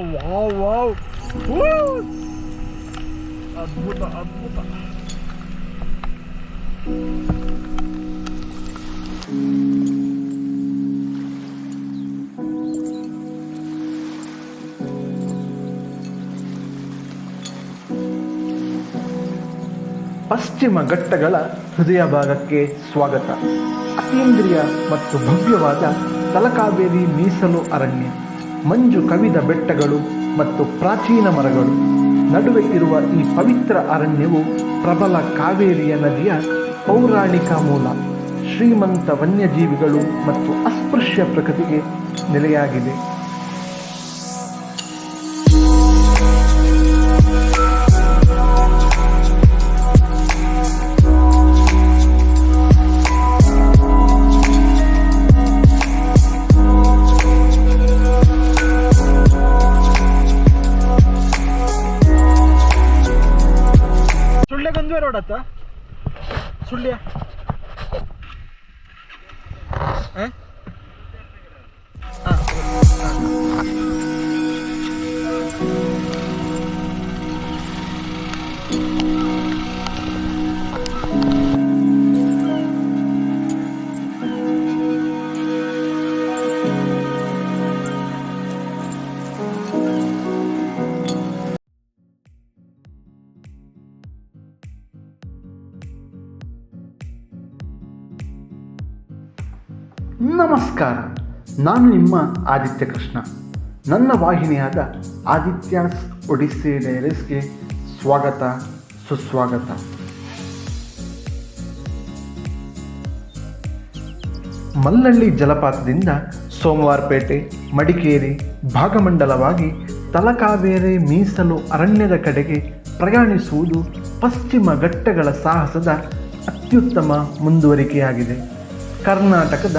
Wow wow ಹೂ! ಅದ್ಭುತ ಅದ್ಭುತ ಪಶ್ಚಿಮ ಘಟ್ಟಗಳ ಹೃದಯ ಭಾಗಕ್ಕೆ ಸ್ವಾಗತ. ಅತೀಂದ್ರಿಯ ಮತ್ತು ಭವ್ಯವಾದ ತಲಕಾವೇರಿ ಮೀಸಲು ಅರಣ್ಯ. ಮಂಜು ಕವಿದ ಬೆಟ್ಟಗಳು ಮತ್ತು ಪ್ರಾಚೀನ ಮರಗಳು. ನಡುವೆ ಇರುವ ಈ ಪವಿತ್ರ ಅರಣ್ಯವು ಪ್ರಬಲ ಕಾವೇರಿಯ ನದಿಯ ಪೌರಾಣಿಕ ಮೂಲ. ಶ್ರೀಮಂತ ವನ್ಯಜೀವಿಗಳು ಮತ್ತು ಅಸ್ಪೃಶ್ಯ ಪ್ರಕೃತಿಗೆ ನೆಲೆಯಾಗಿದೆ. ಸುಳ್ಳೆಗೊಂದುವೆ ರೋಡ್ ಅತ್ತ ಸುಳ್ಯ. ಹ? ನಮಸ್ಕಾರ. ನಾನು ನಿಮ್ಮ ಆದಿತ್ಯ ಕೃಷ್ಣ. ನನ್ನ ವಾಹಿನಿಯಾದ ಆದಿತ್ಯಾಸ್ ಒಡಿಸಿ ಡೈರೀಸ್ಗೆ ಸ್ವಾಗತ, ಸುಸ್ವಾಗತ. ಮಲ್ಲಳ್ಳಿ ಜಲಪಾತದಿಂದ ಸೋಮವಾರಪೇಟೆ, ಮಡಿಕೇರಿ ಭಾಗಮಂಡಲವಾಗಿ ತಲಕಾವೇರಿ ಮೀಸಲು ಅರಣ್ಯದ ಕಡೆಗೆ ಪ್ರಯಾಣಿಸುವುದು ಪಶ್ಚಿಮ ಘಟ್ಟಗಳ ಸಾಹಸದ ಅತ್ಯುತ್ತಮ ಮುಂದುವರಿಕೆಯಾಗಿದೆ. ಕರ್ನಾಟಕದ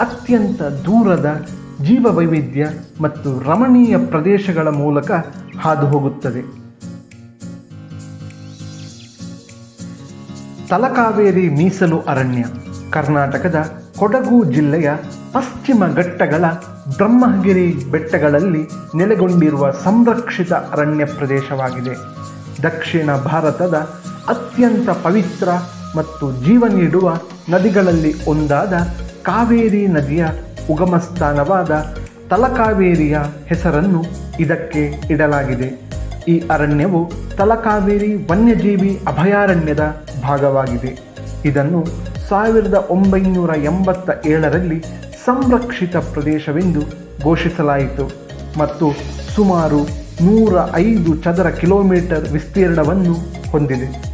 ಅತ್ಯಂತ ದೂರದ ಜೀವವೈವಿಧ್ಯ ಮತ್ತು ರಮಣೀಯ ಪ್ರದೇಶಗಳ ಮೂಲಕ ಹಾದು ಹೋಗುತ್ತದೆ ತಲಕಾವೇರಿ ಮೀಸಲು ಅರಣ್ಯ, ಕರ್ನಾಟಕದ ಕೊಡಗು ಜಿಲ್ಲೆಯ ಪಶ್ಚಿಮ ಘಟ್ಟಗಳ ಬ್ರಹ್ಮಗಿರಿ ಬೆಟ್ಟಗಳಲ್ಲಿ ನೆಲೆಗೊಂಡಿರುವ ಸಂರಕ್ಷಿತ ಅರಣ್ಯ ಪ್ರದೇಶವಾಗಿದೆ. ದಕ್ಷಿಣ ಭಾರತದ ಅತ್ಯಂತ ಪವಿತ್ರ ಮತ್ತು ಜೀವ ನೀಡುವ ನದಿಗಳಲ್ಲಿ ಒಂದಾದ ಕಾವೇರಿ ನದಿಯ ಉಗಮ ಸ್ಥಾನವಾದ ತಲಕಾವೇರಿಯ ಹೆಸರನ್ನು ಇದಕ್ಕೆ ಇಡಲಾಗಿದೆ. ಈ ಅರಣ್ಯವು ತಲಕಾವೇರಿ ವನ್ಯಜೀವಿ ಅಭಯಾರಣ್ಯದ ಭಾಗವಾಗಿದೆ. ಇದನ್ನು ಸಾವಿರದ ಒಂಬೈನೂರ ಎಂಬತ್ತ ಏಳರಲ್ಲಿ ಸಂರಕ್ಷಿತ ಪ್ರದೇಶವೆಂದು ಘೋಷಿಸಲಾಯಿತು ಮತ್ತು ಸುಮಾರು ನೂರ ಐದು ಚದರ ಕಿಲೋಮೀಟರ್ ವಿಸ್ತೀರ್ಣವನ್ನು ಹೊಂದಿದೆ.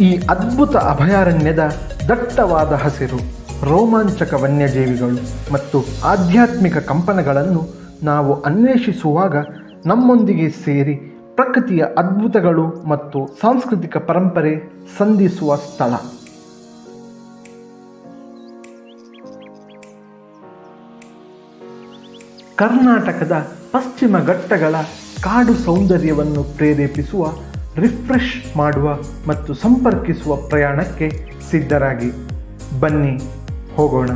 ಈ ಅದ್ಭುತ ಅಭಯಾರಣ್ಯದ ದಟ್ಟವಾದ ಹಸಿರು, ರೋಮಾಂಚಕ ವನ್ಯಜೀವಿಗಳು ಮತ್ತು ಆಧ್ಯಾತ್ಮಿಕ ಕಂಪನಗಳನ್ನು ನಾವು ಅನ್ವೇಷಿಸುವಾಗ ನಮ್ಮೊಂದಿಗೆ ಸೇರಿ ಪ್ರಕೃತಿಯ ಅದ್ಭುತಗಳು ಮತ್ತು ಸಾಂಸ್ಕೃತಿಕ ಪರಂಪರೆ ಸಂಧಿಸುವ ಸ್ಥಳ. ಕರ್ನಾಟಕದ ಪಶ್ಚಿಮ ಘಟ್ಟಗಳ ಕಾಡು ಸೌಂದರ್ಯವನ್ನು ಪ್ರೇರೇಪಿಸುವ ರಿಫ್ರೆಶ್ ಮಾಡುವ ಮತ್ತು ಸಂಪರ್ಕಿಸುವ ಪ್ರಯಾಣಕ್ಕೆ ಸಿದ್ಧರಾಗಿ. ಬನ್ನಿ, ಹೋಗೋಣ.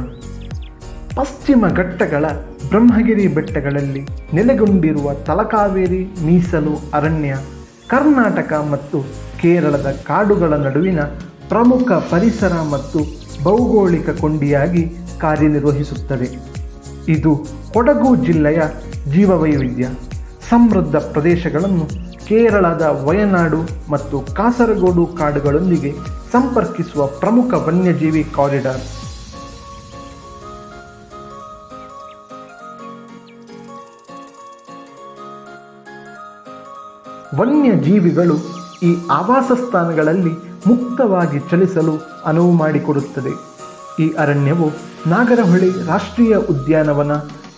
ಪಶ್ಚಿಮ ಘಟ್ಟಗಳ ಬ್ರಹ್ಮಗಿರಿ ಬೆಟ್ಟಗಳಲ್ಲಿ ನೆಲೆಗೊಂಡಿರುವ ತಲಕಾವೇರಿ, ಮೀಸಲು, ಅರಣ್ಯ, ಕರ್ನಾಟಕ ಮತ್ತು ಕೇರಳದ ಕಾಡುಗಳ ನಡುವಿನ ಪ್ರಮುಖ ಪರಿಸರ ಮತ್ತು ಭೌಗೋಳಿಕ ಕೊಂಡಿಯಾಗಿ ಕಾರ್ಯನಿರ್ವಹಿಸುತ್ತದೆ. ಇದು ಕೊಡಗು ಜಿಲ್ಲೆಯ ಜೀವವೈವಿಧ್ಯ, ಸಮೃದ್ಧ ಪ್ರದೇಶಗಳನ್ನು ಕೇರಳದ ವಯನಾಡು ಮತ್ತು ಕಾಸರಗೋಡು ಕಾಡುಗಳೊಂದಿಗೆ ಸಂಪರ್ಕಿಸುವ ಪ್ರಮುಖ ವನ್ಯಜೀವಿ ಕಾರಿಡಾರ್. ವನ್ಯಜೀವಿಗಳು ಈ ಆವಾಸ ಸ್ಥಾನಗಳಲ್ಲಿ ಮುಕ್ತವಾಗಿ ಚಲಿಸಲು ಅನುವು ಮಾಡಿಕೊಡುತ್ತದೆ. ಈ ಅರಣ್ಯವು ನಾಗರಹೊಳೆ ರಾಷ್ಟ್ರೀಯ ಉದ್ಯಾನವನ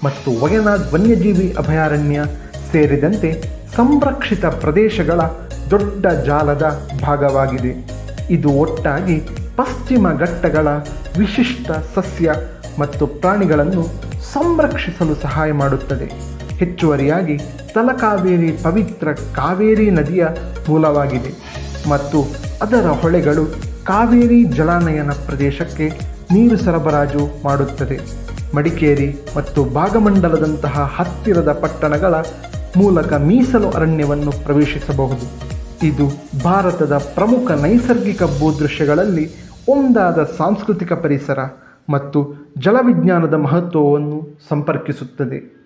ಮತ್ತು ವಯನಾಡ್ ವನ್ಯಜೀವಿ ಅಭಯಾರಣ್ಯ ಸೇರಿದಂತೆ ಸಂರಕ್ಷಿತ ಪ್ರದೇಶಗಳ ದೊಡ್ಡ ಜಾಲದ ಭಾಗವಾಗಿದೆ. ಇದು ಒಟ್ಟಾಗಿ ಪಶ್ಚಿಮ ಘಟ್ಟಗಳ ವಿಶಿಷ್ಟ ಸಸ್ಯ ಮತ್ತು ಪ್ರಾಣಿಗಳನ್ನು ಸಂರಕ್ಷಿಸಲು ಸಹಾಯ ಮಾಡುತ್ತದೆ. ಹೆಚ್ಚುವರಿಯಾಗಿ ತಲಕಾವೇರಿ ಪವಿತ್ರ ಕಾವೇರಿ ನದಿಯ ಮೂಲವಾಗಿದೆ ಮತ್ತು ಅದರ ಹೊಳೆಗಳು ಕಾವೇರಿ ಜಲಾನಯನ ಪ್ರದೇಶಕ್ಕೆ ನೀರು ಸರಬರಾಜು ಮಾಡುತ್ತದೆ. ಮಡಿಕೇರಿ ಮತ್ತು ಭಾಗಮಂಡಲದಂತಹ ಹತ್ತಿರದ ಪಟ್ಟಣಗಳ ಮೂಲಕ ಮೀಸಲು ಅರಣ್ಯವನ್ನು ಪ್ರವೇಶಿಸಬಹುದು. ಇದು ಭಾರತದ ಪ್ರಮುಖ ನೈಸರ್ಗಿಕ ಭೂದೃಶ್ಯಗಳಲ್ಲಿ ಒಂದಾದ ಸಾಂಸ್ಕೃತಿಕ ಪರಿಸರ ಮತ್ತು ಜಲವಿಜ್ಞಾನದ ಮಹತ್ವವನ್ನು ಸಂಪರ್ಕಿಸುತ್ತದೆ.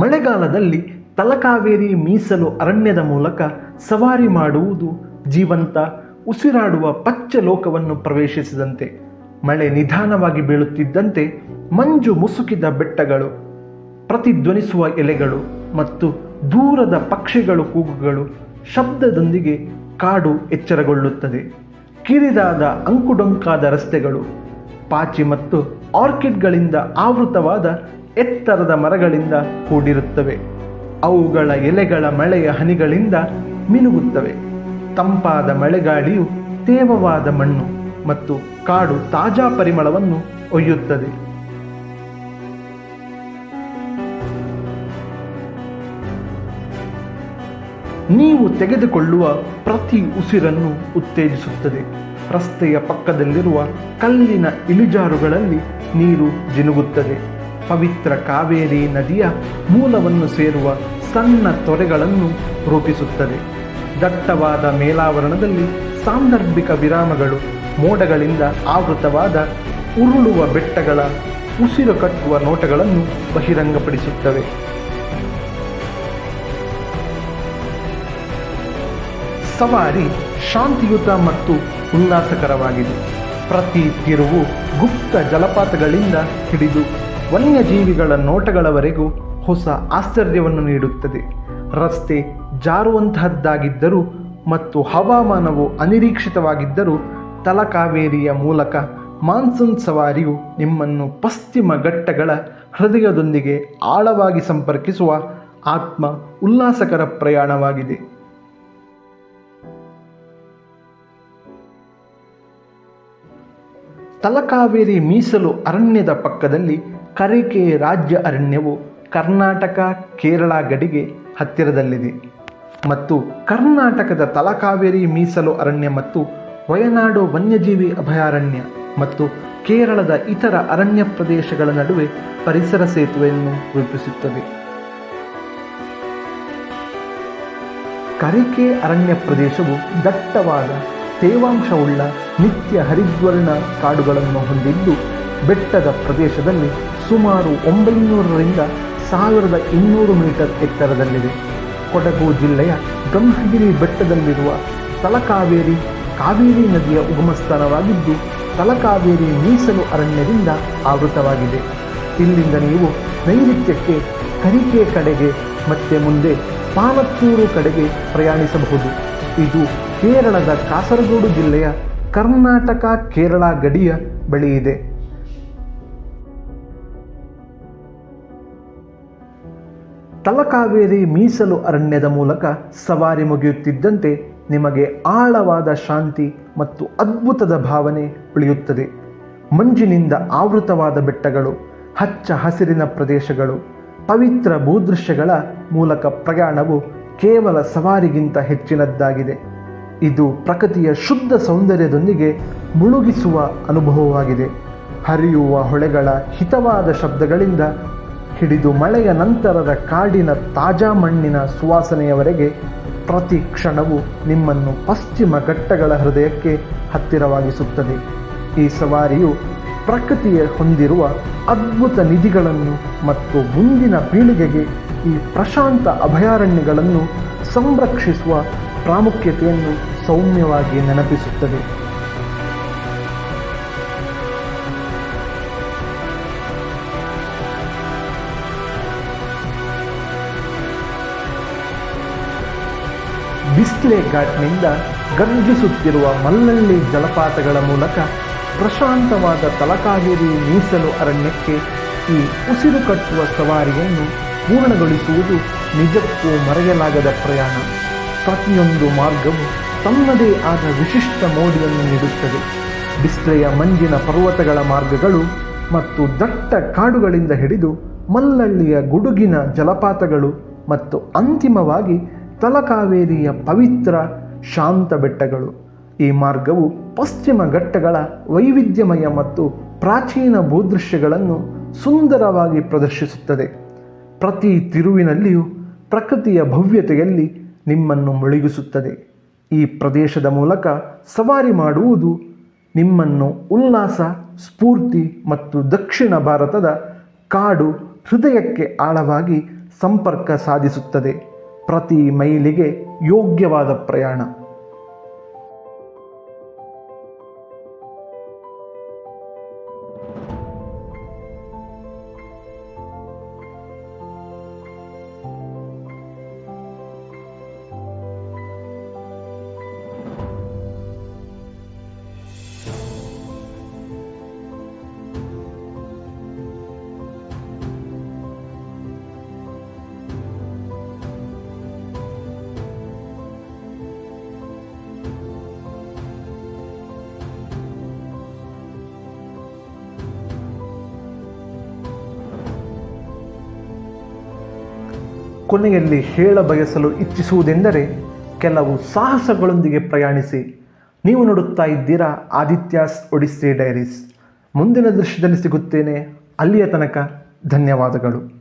ಮಳೆಗಾಲದಲ್ಲಿ ತಲಕಾವೇರಿ ಮೀಸಲು ಅರಣ್ಯದ ಮೂಲಕ ಸವಾರಿ ಮಾಡುವುದು ಜೀವಂತ, ಉಸಿರಾಡುವ ಪಚ್ಚ ಲೋಕವನ್ನು ಪ್ರವೇಶಿಸಿದಂತೆ. ಮಳೆ ನಿಧಾನವಾಗಿ ಬೀಳುತ್ತಿದ್ದಂತೆ ಮಂಜು ಮುಸುಕಿದ ಬೆಟ್ಟಗಳು, ಪ್ರತಿಧ್ವನಿಸುವ ಎಲೆಗಳು ಮತ್ತು ದೂರದ ಪಕ್ಷಿಗಳು ಕೂಗುಗಳು ಶಬ್ದದೊಂದಿಗೆ ಕಾಡು ಎಚ್ಚರಗೊಳ್ಳುತ್ತದೆ. ಕಿರಿದಾದ ಅಂಕುಡೊಂಕಾದ ರಸ್ತೆಗಳು, ಪಾಚಿ ಮತ್ತು ಆರ್ಕಿಡ್ಗಳಿಂದ ಆವೃತವಾದ ಎತ್ತರದ ಮರಗಳಿಂದ ಕೂಡಿರುತ್ತವೆ. ಅವುಗಳ ಎಲೆಗಳ ಮಳೆಯ ಹನಿಗಳಿಂದ ಮಿನುಗುತ್ತವೆ. ತಂಪಾದ ಮಳೆಗಾಳಿಯು ತೇವವಾದ ಮಣ್ಣು. ಮತ್ತು ಕಾಡು ತಾಜಾ ಪರಿಮಳವನ್ನು ಒಯ್ಯುತ್ತದೆ. ನೀವು ತೆಗೆದುಕೊಳ್ಳುವ ಪ್ರತಿ ಉಸಿರನ್ನು ಉತ್ತೇಜಿಸುತ್ತದೆ. ರಸ್ತೆಯ ಪಕ್ಕದಲ್ಲಿರುವ ಕಲ್ಲಿನ ಇಳಿಜಾರುಗಳಲ್ಲಿ ನೀರು ಜಿನುಗುತ್ತದೆ. ಪವಿತ್ರ ಕಾವೇರಿ ನದಿಯ ಮೂಲವನ್ನು ಸೇರುವ ಸಣ್ಣ ತೊರೆಗಳನ್ನು ರೂಪಿಸುತ್ತದೆ. ದಟ್ಟವಾದ ಮೇಲಾವರಣದಲ್ಲಿ ಸಾಂದರ್ಭಿಕ ವಿರಾಮಗಳು ಮೋಡಗಳಿಂದ ಆವೃತವಾದ ಉರುಳುವ ಬೆಟ್ಟಗಳ ಉಸಿರು ಕಟ್ಟುವ ನೋಟಗಳನ್ನು ಬಹಿರಂಗಪಡಿಸುತ್ತವೆ. ಸವಾರಿ ಶಾಂತಿಯುತ ಮತ್ತು ಉಲ್ಲಾಸಕರವಾಗಿದೆ. ಪ್ರತಿ ತಿರುವು ಗುಪ್ತ ಜಲಪಾತಗಳಿಂದ ಹಿಡಿದು ವನ್ಯಜೀವಿಗಳ ನೋಟಗಳವರೆಗೂ ಹೊಸ ಆಶ್ಚರ್ಯವನ್ನು ನೀಡುತ್ತದೆ. ರಸ್ತೆ ಜಾರುವಂತಹದ್ದಾಗಿದ್ದರೂ ಮತ್ತು ಹವಾಮಾನವು ಅನಿರೀಕ್ಷಿತವಾಗಿದ್ದರೂ ತಲಕಾವೇರಿಯ ಮೂಲಕ ಮಾನ್ಸೂನ್ ಸವಾರಿಯು ನಿಮ್ಮನ್ನು ಪಶ್ಚಿಮ ಘಟ್ಟಗಳ ಹೃದಯದೊಂದಿಗೆ ಆಳವಾಗಿ ಸಂಪರ್ಕಿಸುವ ಆತ್ಮ ಉಲ್ಲಾಸಕರ ಪ್ರಯಾಣವಾಗಿದೆ. ತಲಕಾವೇರಿ ಮೀಸಲು ಅರಣ್ಯದ ಪಕ್ಕದಲ್ಲಿ ಕರಿಕೆ ರಾಜ್ಯ ಅರಣ್ಯವು ಕರ್ನಾಟಕ, ಕೇರಳ ಗಡಿಗೆ ಹತ್ತಿರದಲ್ಲಿದೆ. ಮತ್ತು ಕರ್ನಾಟಕದ ತಲಕಾವೇರಿ ಮೀಸಲು ಅರಣ್ಯ ಮತ್ತು ವಯನಾಡು ವನ್ಯಜೀವಿ ಅಭಯಾರಣ್ಯ ಮತ್ತು ಕೇರಳದ ಇತರ ಅರಣ್ಯ ಪ್ರದೇಶಗಳ ನಡುವೆ ಪರಿಸರ ಸೇತುವೆಯನ್ನು ರೂಪಿಸುತ್ತದೆ ಕರಿಕೆ ಅರಣ್ಯ ಪ್ರದೇಶವು ದಟ್ಟವಾದ, ತೇವಾಂಶವುಳ್ಳ ನಿತ್ಯ ಹರಿದ್ವರ್ಣ ಕಾಡುಗಳನ್ನು ಹೊಂದಿದ್ದು, ಬೆಟ್ಟದ ಪ್ರದೇಶದಲ್ಲಿ ಸುಮಾರು ಒಂಬೈನೂರರಿಂದ ಸಾವಿರದ ಇನ್ನೂರು ಮೀಟರ್ ಎತ್ತರದಲ್ಲಿದೆ. ಕೊಡಗು ಜಿಲ್ಲೆಯ ಬ್ರಹ್ಮಗಿರಿ ಬೆಟ್ಟದಲ್ಲಿರುವ ತಲಕಾವೇರಿ ಕಾವೇರಿ ನದಿಯ ಉಗಮಸ್ಥಾನವಾಗಿದ್ದು, ತಲಕಾವೇರಿ ಮೀಸಲು ಅರಣ್ಯದಿಂದ ಆವೃತವಾಗಿದೆ. ಇಲ್ಲಿಂದ ನೀವು ನೈಋತ್ಯಕ್ಕೆ ಕರಿಕೆ ಕಡೆಗೆ, ಮತ್ತೆ ಮುಂದೆ ಪಾನತ್ತೂರು ಕಡೆಗೆ ಪ್ರಯಾಣಿಸಬಹುದು. ಇದು ಕೇರಳದ ಕಾಸರಗೋಡು ಜಿಲ್ಲೆಯ ಕರ್ನಾಟಕ ಕೇರಳ ಗಡಿಯ ಬಳಿ ಇದೆ ತಲಕಾವೇರಿ ಮೀಸಲು ಅರಣ್ಯದ ಮೂಲಕ ಸವಾರಿ ಮುಗಿಯುತ್ತಿದ್ದಂತೆ ನಿಮಗೆ ಆಳವಾದ ಶಾಂತಿ ಮತ್ತು ಅದ್ಭುತದ ಭಾವನೆ ಉಳಿಯುತ್ತದೆ. ಮಂಜಿನಿಂದ ಆವೃತವಾದ ಬೆಟ್ಟಗಳು, ಹಚ್ಚ ಹಸಿರಿನ ಪ್ರದೇಶಗಳು, ಪವಿತ್ರ ಭೂದೃಶ್ಯಗಳ ಮೂಲಕ ಪ್ರಯಾಣವು ಕೇವಲ ಸವಾರಿಗಿಂತ ಹೆಚ್ಚಿನದ್ದಾಗಿದೆ. ಇದು ಪ್ರಕೃತಿಯ ಶುದ್ಧ ಸೌಂದರ್ಯದೊಂದಿಗೆ ಮುಳುಗಿಸುವ ಅನುಭವವಾಗಿದೆ. ಹರಿಯುವ ಹೊಳೆಗಳ ಹಿತವಾದ ಶಬ್ದಗಳಿಂದ ಹಿಡಿದು ಮಳೆಯ ನಂತರದ ಕಾಡಿನ ತಾಜಾ ಮಣ್ಣಿನ ಸುವಾಸನೆಯವರೆಗೆ ಪ್ರತಿ ಕ್ಷಣವು ನಿಮ್ಮನ್ನು ಪಶ್ಚಿಮ ಘಟ್ಟಗಳ ಹೃದಯಕ್ಕೆ ಹತ್ತಿರವಾಗಿಸುತ್ತದೆ. ಈ ಸವಾರಿಯು ಪ್ರಕೃತಿಯ ಹೊಂದಿರುವ ಅದ್ಭುತ ನಿಧಿಗಳನ್ನು ಮತ್ತು ಮುಂದಿನ ಪೀಳಿಗೆಗೆ ಈ ಪ್ರಶಾಂತ ಅಭಯಾರಣ್ಯಗಳನ್ನು ಸಂರಕ್ಷಿಸುವ ಪ್ರಾಮುಖ್ಯತೆಯನ್ನು ಸೌಮ್ಯವಾಗಿ ನೆನಪಿಸುತ್ತದೆ. ಬಿಸ್ಲೆ ಘಾಟ್ನಿಂದ ಗರ್ಜಿಸುತ್ತಿರುವ ಮಲ್ಲಳ್ಳಿ ಜಲಪಾತಗಳ ಮೂಲಕ ಪ್ರಶಾಂತವಾದ ತಲಕಾವೇರಿ ಮೀಸಲು ಅರಣ್ಯಕ್ಕೆ ಈ ಉಸಿರು ಕಟ್ಟುವ ಸವಾರಿಯನ್ನು ಪೂರ್ಣಗೊಳಿಸುವುದು ನಿಜಕ್ಕೂ ಮರೆಯಲಾಗದ ಪ್ರಯಾಣ. ಪ್ರತಿಯೊಂದು ಮಾರ್ಗವು ತನ್ನದೇ ಆದ ವಿಶಿಷ್ಟ ಮೋಡಿಯನ್ನು ನೀಡುತ್ತದೆ. ಬಿಸ್ಲೆಯ ಮಂಜಿನ ಪರ್ವತಗಳ ಮಾರ್ಗಗಳು ಮತ್ತು ದಟ್ಟ ಕಾಡುಗಳಿಂದ ಹಿಡಿದು ಮಲ್ಲಳ್ಳಿಯ ಗುಡುಗಿನ ಜಲಪಾತಗಳು ಮತ್ತು ಅಂತಿಮವಾಗಿ ತಲಕಾವೇರಿಯ ಪವಿತ್ರ ಶಾಂತ ಬೆಟ್ಟಗಳು. ಈ ಮಾರ್ಗವು ಪಶ್ಚಿಮ ಘಟ್ಟಗಳ ವೈವಿಧ್ಯಮಯ ಮತ್ತು ಪ್ರಾಚೀನ ಭೂದೃಶ್ಯಗಳನ್ನು ಸುಂದರವಾಗಿ ಪ್ರದರ್ಶಿಸುತ್ತದೆ. ಪ್ರತಿ ತಿರುವಿನಲ್ಲಿಯೂ ಪ್ರಕೃತಿಯ ಭವ್ಯತೆಯಲ್ಲಿ ನಿಮ್ಮನ್ನು ಮುಳುಗಿಸುತ್ತದೆ. ಈ ಪ್ರದೇಶದ ಮೂಲಕ ಸವಾರಿ ಮಾಡುವುದು ನಿಮ್ಮನ್ನು ಉಲ್ಲಾಸ, ಸ್ಫೂರ್ತಿ ಮತ್ತು ದಕ್ಷಿಣ ಭಾರತದ ಕಾಡು ಹೃದಯಕ್ಕೆ ಆಳವಾಗಿ ಸಂಪರ್ಕ ಸಾಧಿಸುತ್ತದೆ. ಪ್ರತಿ ಮೈಲಿಗೆ ಯೋಗ್ಯವಾದ ಪ್ರಯಾಣ. ಕೊನೆಯಲ್ಲಿ ಹೇಳ ಬಯಸಲು ಇಚ್ಛಿಸುವುದೆಂದರೆ ಕೆಲವು ಸಾಹಸಗಳೊಂದಿಗೆ ಪ್ರಯಾಣಿಸಿ. ನೀವು ನೋಡುತ್ತಾ ಇದ್ದೀರಾ ಆದಿತ್ಯಾಸ್ ಒಡಿಸ್ಸಿ ಡೈರೀಸ್. ಮುಂದಿನ ದೃಶ್ಯದಲ್ಲಿ ಸಿಗುತ್ತೇನೆ. ಅಲ್ಲಿಯ ತನಕ ಧನ್ಯವಾದಗಳು.